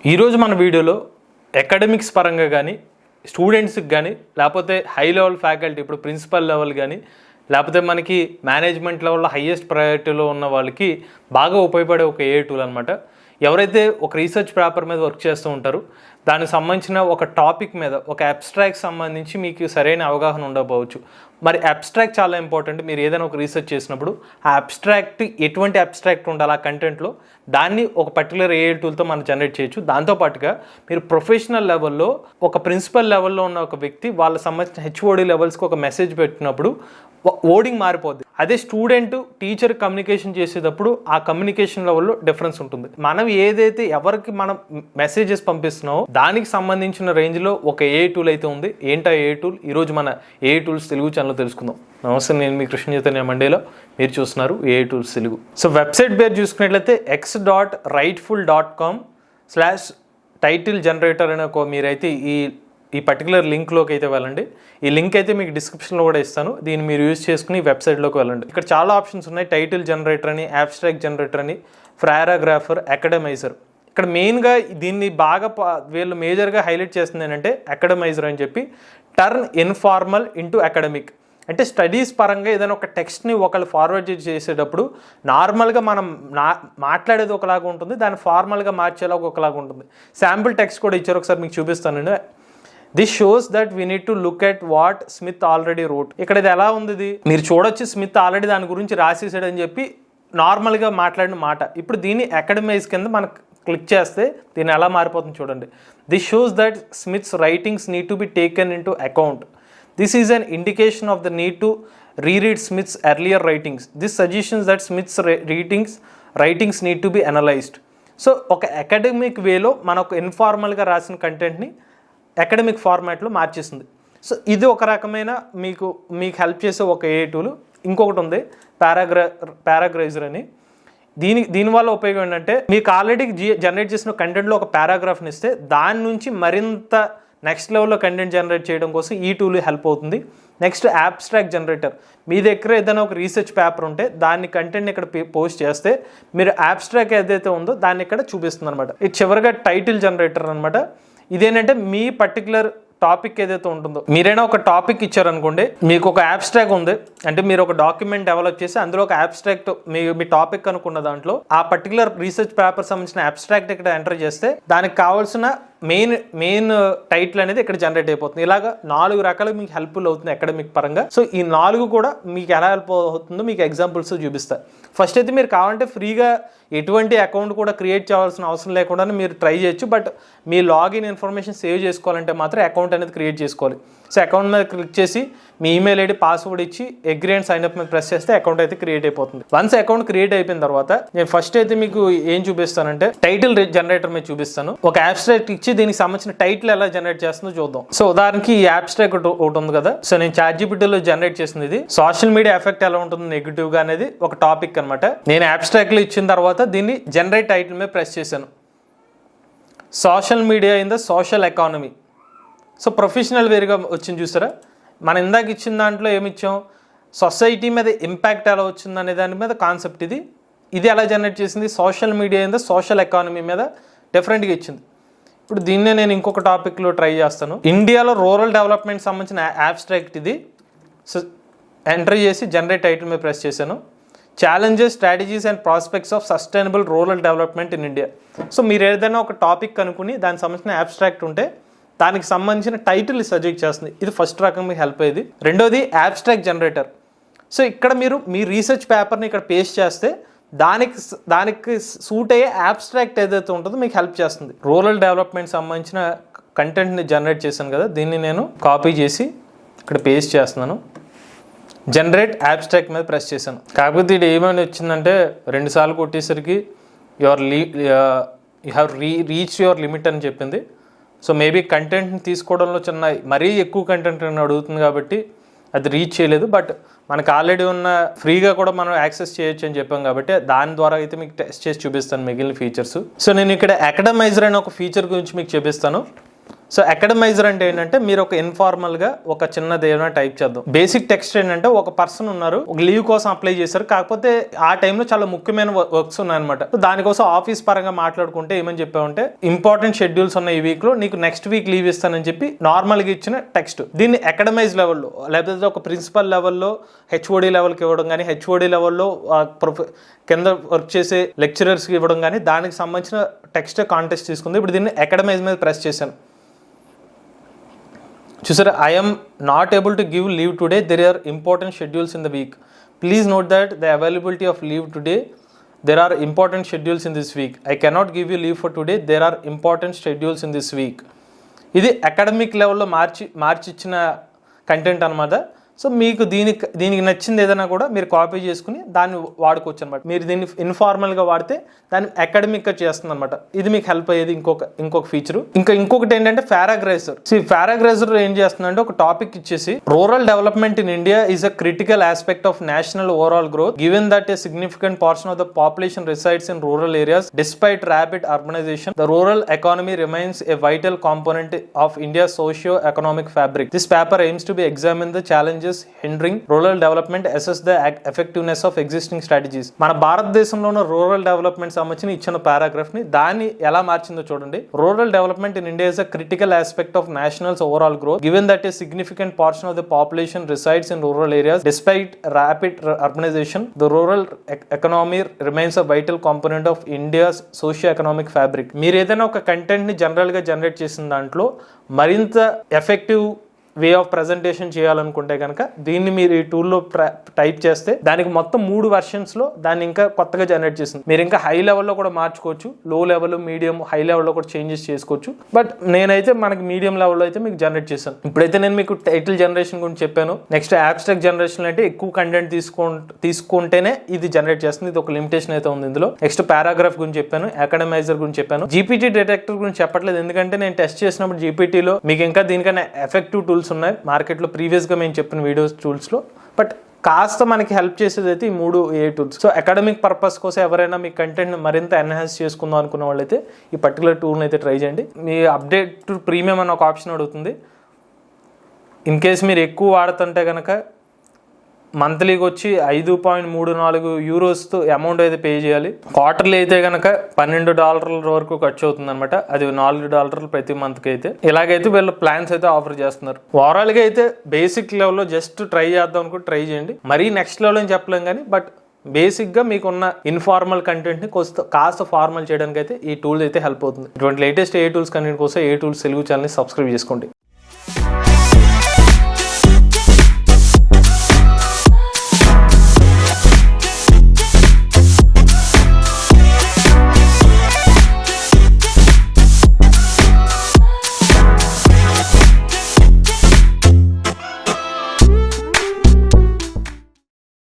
ఈరోజు మన వీడియోలో అకాడమిక్స్ పరంగా కానీ స్టూడెంట్స్కి కానీ లేకపోతే హై లెవెల్ ఫ్యాకల్టీ ఇప్పుడు ప్రిన్సిపల్ లెవెల్ కానీ లేకపోతే మనకి మేనేజ్మెంట్ లెవెల్లో హయ్యెస్ట్ ప్రయారిటీలో ఉన్న వాళ్ళకి బాగా ఉపయోగపడే ఒక ఏ టూల్ అనమాట ఎవరైతే ఒక రీసెర్చ్ పేపర్ మీద వర్క్ చేస్తూ ఉంటారో దానికి సంబంధించిన ఒక టాపిక్ మీద ఒక అబ్స్ట్రాక్ట్ సంబంధించి మీకు సరైన అవగాహన ఉండకపోవచ్చు మరి అబ్స్ట్రాక్ట్ చాలా ఇంపార్టెంట్ మీరు ఏదైనా ఒక రీసెర్చ్ చేసినప్పుడు ఆ అబ్స్ట్రాక్ట్ ఎటువంటి అబ్స్ట్రాక్ట్ ఉండాలి ఆ కంటెంట్లో దాన్ని ఒక పర్టికులర్ ఏఐ టూల్తో మనం జనరేట్ చేయొచ్చు. దాంతోపాటుగా మీరు ప్రొఫెషనల్ లెవెల్లో ఒక ప్రిన్సిపల్ లెవెల్లో ఉన్న ఒక వ్యక్తి వాళ్ళ సంబంధించిన హెచ్ఓడి లెవెల్స్కి ఒక మెసేజ్ పెట్టినప్పుడు ఓడింగ్ మారిపోద్ది. అదే స్టూడెంట్ టీచర్ కమ్యూనికేషన్ చేసేటప్పుడు ఆ కమ్యూనికేషన్ లెవెల్లో డిఫరెన్స్ ఉంటుంది. మనం ఏదైతే ఎవరికి మనం మెసేజెస్ పంపిస్తున్నామో దానికి సంబంధించిన రేంజ్లో ఒక ఏ టూల్ అయితే ఉంది ఏంటా ఏ టూల్? ఈరోజు మన ఏ టూల్స్ తెలుగు ఛానల్ తెలుసుకుందాం. నమస్తే నేను మీ కృష్ణ చైతన్య మండేలో. మీరు చూస్తున్నారు A tools Telugu. So website పేరు చూసుకున్నట్లయితే X dot writeful dot com slash title generator అనే ఒక మీరైతే ఈ ఈ పర్టికులర్ లింక్లోకి అయితే వెళ్ళండి. ఈ లింక్ అయితే మీకు డిస్క్రిప్షన్లో కూడా ఇస్తాను. దీన్ని మీరు యూజ్ చేసుకుని వెబ్సైట్లోకి వెళ్ళండి. ఇక్కడ చాలా ఆప్షన్స్ ఉన్నాయి. టైటిల్ జనరేటర్ అని యాబ్స్ట్రాక్ట్ జనరేటర్ అని ఫ్రారాగ్రాఫర్ అకాడమైజర్ ఇక్కడ మెయిన్గా దీన్ని బాగా వీళ్ళు మేజర్గా హైలైట్ చేస్తుంది ఏంటంటే అకాడమైజర్ అని చెప్పి టర్న్ ఇన్ఫార్మల్ ఇంటూ అకాడమిక్ అంటే స్టడీస్ పరంగా ఏదైనా ఒక టెక్స్ట్ని ఒకళ్ళు ఫార్వర్డ్ చేసేటప్పుడు నార్మల్గా మనం నా మాట్లాడేది ఒకలాగా ఉంటుంది. దాన్ని ఫార్మల్గా మార్చేలాగా ఒకలాగా ఉంటుంది. శాంపుల్ టెక్స్ట్ కూడా ఇచ్చారు. ఒకసారి మీకు చూపిస్తాను this shows that we need to look at what Smith already wrote ఇక్కడ ఇది ఎలా ఉంది మీరు చూడొచ్చు స్మిత్ ఆల్రెడీ దాని గురించి రాసేసాడని చెప్పి నార్మల్గా మాట్లాడిన మాట. ఇప్పుడు దీన్ని అకాడమైజ్ కింద మనకు క్లిక్ చేస్తే దీన్ని ఎలా మారిపోతుంది చూడండి. This shows that Smith's writings need to be taken into account this is an indication of the need to reread Smith's earlier writings this suggestions that Smith's writings writings need to be analysed so ఒక academic వేలో మన ఒక ఇన్ఫార్మల్గా రాసిన కంటెంట్ని academic ఫార్మాట్లో మార్చేస్తుంది so ఇది ఒక రకమైన మీకు మీకు హెల్ప్ చేసే ఒక ఏ టూలు ఇంకొకటి ఉంది పారాగ్రా పారాగ్రైజర్ అని. దీని దీనివల్ల ఉపయోగం ఏంటంటే మీకు ఆల్రెడీ జనరేట్ చేసిన కంటెంట్లో ఒక పారాగ్రాఫ్ని ఇస్తే దాని నుంచి మరింత నెక్స్ట్ లెవెల్లో కంటెంట్ జనరేట్ చేయడం కోసం ఈ టూల్ హెల్ప్ అవుతుంది. నెక్స్ట్ యాబ్స్ట్రాక్ట్ జనరేటర్ మీ దగ్గర ఏదైనా ఒక రీసెర్చ్ పేపర్ ఉంటే దాన్ని కంటెంట్ ఇక్కడ పోస్ట్ చేస్తే మీరు యాబ్స్ట్రాక్ట్ ఏదైతే ఉందో దాన్ని ఇక్కడ చూపిస్తుంది అనమాట ఇది చివరిగా టైటిల్ జనరేటర్ అనమాట ఇదేంటంటే మీ పర్టికులర్ టాపిక్ ఏదైతే ఉంటుందో. మీరైనా ఒక టాపిక్ ఇచ్చారనుకోండి మీకు ఒక యాబ్స్ట్రాక్ట్ ఉంది. అంటే మీరు ఒక డాక్యుమెంట్ డెవలప్ చేసి అందులో ఒక యాబ్స్ట్రాక్ట్ మీ మీ టాపిక్ అనుకున్న దాంట్లో ఆ పర్టికులర్ రీసెర్చ్ పేపర్ సంబంధించిన యాబ్స్ట్రాక్ట్ ఇక్కడ ఎంటర్ చేస్తే దానికి కావాల్సిన మెయిన్ మెయిన్ టైటిల్ అనేది ఇక్కడ జనరేట్ అయిపోతుంది. ఇలాగా నాలుగు రకాలు మీకు హెల్ప్ఫుల్ అవుతుంది అకాడమిక్ పరంగా. సో ఈ నాలుగు కూడా మీకు ఎలా హెల్ప్ అవుతుందో మీకు ఎగ్జాంపుల్స్ చూపిస్తా. ఫస్ట్ అయితే మీరు కావాలంటే ఫ్రీగా ఎటువంటి అకౌంట్ కూడా క్రియేట్ చేయాల్సిన అవసరం లేకుండా మీరు ట్రై చేయొచ్చు. బట్ మీ లాగిన్ ఇన్ఫర్మేషన్ సేవ్ చేసుకోవాలంటే మాత్రం అకౌంట్ అనేది క్రియేట్ చేసుకోవాలి. సో అకౌంట్ మీద క్లిక్ చేసి మీ ఈమెయిల్ ఐడి పాస్వర్డ్ ఇచ్చి అగ్రీ అండ్ సైన్ అప్ మీద ప్రెస్ చేస్తే అకౌంట్ అయితే క్రియేట్ అయిపోతుంది. వన్స్ అకౌంట్ క్రియేట్ అయిపోయిన తర్వాత నేను ఫస్ట్ అయితే మీకు ఏం చూపిస్తానంటే టైటిల్ జనరేటర్ మీద చూపిస్తాను. ఒక యాబ్స్ట్రాక్ట్ ఇచ్చి దీనికి సంబంధించిన టైటిల్ ఎలా జనరేట్ చేస్తుందో చూద్దాం. సో ఉదాహరణకి ఈ యాబ్స్ట్రాక్ట్ ఒకటి ఉంది కదా. సో నేను చాట్ జీపీటీలో జనరేట్ చేసింది ఇది. సోషల్ మీడియా ఎఫెక్ట్ ఎలా ఉంటుంది నెగిటివ్గా అనేది ఒక టాపిక్ అనమాట నేను abstract లో ఇచ్చిన తర్వాత దీన్ని జనరేట్ టైటిల్ మీద ప్రెస్ చేశాను. Social media in the social economy so professional వేరుగా వచ్చింది చూసారా? మనం ఇందాక ఇచ్చిన దాంట్లో ఏమి ఇచ్చాం? సొసైటీ మీద ఇంపాక్ట్ ఎలా వచ్చింది అనే దాని మీద కాన్సెప్ట్ ఇది. ఇది ఎలా జనరేట్ చేసింది? Social media in the social economy మీద డిఫరెంట్గా ఇచ్చింది. ఇప్పుడు దీన్నే నేను ఇంకొక టాపిక్లో ట్రై చేస్తాను. ఇండియాలో రూరల్ డెవలప్మెంట్ సంబంధించిన యాబ్స్ట్రాక్ట్ ఇది. సో ఎంటర్ చేసి జనరేట్ టైటిల్ మీద ప్రెస్ చేశాను. Challenges strategies and prospects of sustainable rural development in India. So మీరు ఏదైనా ఒక టాపిక్ కనుక్కుని దానికి సంబంధించిన యాబ్స్ట్రాక్ట్ ఉంటే దానికి సంబంధించిన టైటిల్ సజెక్ట్ చేస్తుంది. ఇది ఫస్ట్ రకం మీకు హెల్ప్ అయ్యేది. రెండోది యాబ్స్ట్రాక్ట్ జనరేటర్. సో ఇక్కడ మీరు మీ రీసెర్చ్ పేపర్ని ఇక్కడ పేస్ట్ చేస్తే దానికి దానికి సూట్ అయ్యే యాబ్స్ట్రాక్ట్ ఏదైతే ఉంటుందో మీకు హెల్ప్ చేస్తుంది. రూరల్ డెవలప్మెంట్ సంబంధించిన కంటెంట్ని జనరేట్ చేశాను కదా దీన్ని నేను కాపీ చేసి ఇక్కడ పేస్ట్ చేస్తున్నాను. జనరేట్ యాబ్స్ట్రాక్ట్ మీద ప్రెస్ చేశాను. కాకపోతే ఇది ఏమైనా వచ్చిందంటే రెండు సార్లు కొట్టేసరికి యువర్ లీ you have re reach your limit అని చెప్పింది. సో మేబీ కంటెంట్ని తీసుకోవడంలో చిన్న మరీ ఎక్కువ కంటెంట్ అని అడుగుతుంది కాబట్టి అది రీచ్ చేయలేదు బట్ మనకు ఆల్రెడీ ఉన్న ఫ్రీగా కూడా మనం యాక్సెస్ చేయొచ్చు అని చెప్పాం కాబట్టి దాని ద్వారా అయితే మీకు టెస్ట్ చేసి చూపిస్తాను మిగిలిన ఫీచర్స్ సో నేను ఇక్కడ అకడమైజర్ అనే ఒక ఫీచర్ గురించి మీకు చూపిస్తాను. సో అకాడమైజర్ అంటే ఏంటంటే మీరు ఒక ఇన్ఫార్మల్గా ఒక చిన్నది ఏమైనా టైప్ చేద్దాం. బేసిక్ టెక్స్ట్ ఏంటంటే ఒక పర్సన్ ఉన్నారు ఒక లీవ్ కోసం అప్లై చేశారు కాకపోతే ఆ టైంలో చాలా ముఖ్యమైన వర్క్స్ ఉన్నాయన్నమాట. దానికోసం ఆఫీస్ పరంగా మాట్లాడుకుంటే ఏమని చెప్పామంటే ఇంపార్టెంట్ షెడ్యూల్స్ ఉన్నాయి ఈ వీక్లో నీకు నెక్స్ట్ వీక్ లీవ్ ఇస్తానని చెప్పి నార్మల్గా ఇచ్చిన టెక్స్ట్ దీన్ని అకాడమైజ్ లెవెల్లో లేకపోతే ఒక ప్రిన్సిపల్ లెవెల్లో హెచ్ఓడి లెవెల్కి ఇవ్వడం కానీ హెచ్ఓడి లెవెల్లో ప్రొఫె కింద వర్క్ చేసే లెక్చరర్స్కి ఇవ్వడం కానీ దానికి సంబంధించిన టెక్స్ట్ కాంటెస్ట్ తీసుకుంది. ఇప్పుడు దీన్ని అకాడమైజ్ మీద ప్రెస్ చేశాను. చూసారా I'm not able to give leave today there are important schedules in the week please note that the availability of leave today there are important schedules in this week I cannot give you leave for today there are important schedules in this week ఇది academic లెవెల్లో మార్చి మార్చి ఇచ్చిన content అనమాట so మీకు దీనికి దీనికి నచ్చింది ఏదైనా కూడా మీరు కాపీ చేసుకుని దాన్ని వాడుకోవచ్చు అనమాట మీరు దీన్ని ఇన్ఫార్మల్గా వాడితే దాన్ని అకాడమిక్గా చేస్తుంది అనమాట ఇది మీకు హెల్ప్ అయ్యేది ఇంకొక ఇంకొక ఫీచర్ ఇంకా ఇంకొకటి ఏంటంటే పారాగ్రైజర్ సి పారాగ్రైజర్ ఏం చేస్తుందంటే ఒక టాపిక్ ఇచ్చేసి rural development in India is a critical aspect of national overall growth given that a significant portion of the population resides in rural areas despite rapid urbanisation the rural economy remains a vital component of India socio economic fabric this paper aims to be examine the challenges challenges hindering rural development assess the effectiveness of existing strategies మన భారతదేశంలో ఉన్న rural development సంబంధించిన ఇచ్చిన పారాగ్రాఫ్ని దాన్ని ఎలా మార్చిందో చూడండి rural development in India is a critical aspect of nationals overall growth given that a significant portion of the population resides in rural areas despite rapid urbanisation the rural economy remains a vital component of India's socio economic fabric మీరు ఏదైనా ఒక కంటెంట్ని జనరల్గా generate చేసిన దాంట్లో మరింత effective way of presentation చేయాలనుకుంటే కనుక దీన్ని మీరు ఈ టూల్లో టైప్ చేస్తే దానికి మొత్తం మూడు వెర్షన్స్లో దాన్ని ఇంకా కొత్తగా జనరేట్ చేస్తుంది. మీరు ఇంకా హై లెవెల్లో కూడా మార్చుకోవచ్చు. లో లెవెల్ మీడియం హై లెవెల్లో కూడా చేంజెస్ చేసుకోవచ్చు. బట్ నేనైతే మనకి మీడియం లెవెల్లో అయితే మీకు జనరేట్ చేశాను ఇప్పుడైతే నేను మీకు టైటిల్ జనరేషన్ గురించి చెప్పాను. నెక్స్ట్ యాబ్స్ట్రాక్ట్ జనరేషన్ అంటే ఎక్కువ కంటెంట్ తీసుకో తీసుకుంటేనే ఇది జనరేట్ చేస్తుంది. ఇది ఒక లిమిటేషన్ అయితే ఉంది ఇందులో. నెక్స్ట్ పారాగ్రాఫ్ గురించి చెప్పాను. అకాడమైజర్ గురించి చెప్పాను. జీపీటీ డిటెక్టర్ గురించి చెప్పట్లేదు. ఎందుకంటే నేను టెస్ట్ చేసినప్పుడు జీపీటీలో మీకు ఇంకా దీనికన్నా ఎఫెక్టివ్ టూల్స్ ఉన్నాయి. మార్కెట్లో ప్రీవియస్గా మేము చెప్పిన వీడియోస్ టూల్స్లో బట్ కాస్త మనకి హెల్ప్ చేసేది అయితే ఈ మూడు A tools so academic purpose కోసం ఎవరైనా మీ కంటెంట్ మరింత ఎన్హాన్స్ చేసుకుందాం అనుకున్న వాళ్ళైతే ఈ పర్టికులర్ టూల్ని అయితే ట్రై చేయండి. మీ అప్డేట్ టు ప్రీమియం అన్న ఒక ఆప్షన్ అడుగుతుంది. ఇన్ కేస్ మీరు ఎక్కువ వాడుతుంటే కనుక మంత్లీకి వచ్చి ఐదు పాయింట్ మూడు నాలుగు యూరోస్తో అమౌంట్ అయితే పే చేయాలి. క్వార్టర్లీ అయితే కనుక పన్నెండు డాలర్ల వరకు ఖర్చు అవుతుంది అనమాట అది నాలుగు డాలర్లు ప్రతి మంత్కి అయితే ఇలాగైతే వీళ్ళు ప్లాన్స్ అయితే ఆఫర్ చేస్తున్నారు. ఓవరాల్గా అయితే బేసిక్ లెవెల్లో జస్ట్ ట్రై చేద్దాం అనుకుంటే ట్రై చేయండి. మరీ నెక్స్ట్ లెవెల్ అని చెప్పలేం కానీ బట్ బేసిక్గా మీకున్న ఇన్ఫార్మల్ కంటెంట్ని కొంత కాస్త ఫార్మల్ చేయడానికి అయితే ఈ టూల్స్ అయితే హెల్ప్ అవుతుంది. ఇటువంటి లేటెస్ట్ ఏ టూల్స్ కంటెంట్ కోసం ఏ టూల్స్ తెలుగు ఛానల్ని సబ్స్క్రైబ్ చేసుకోండి.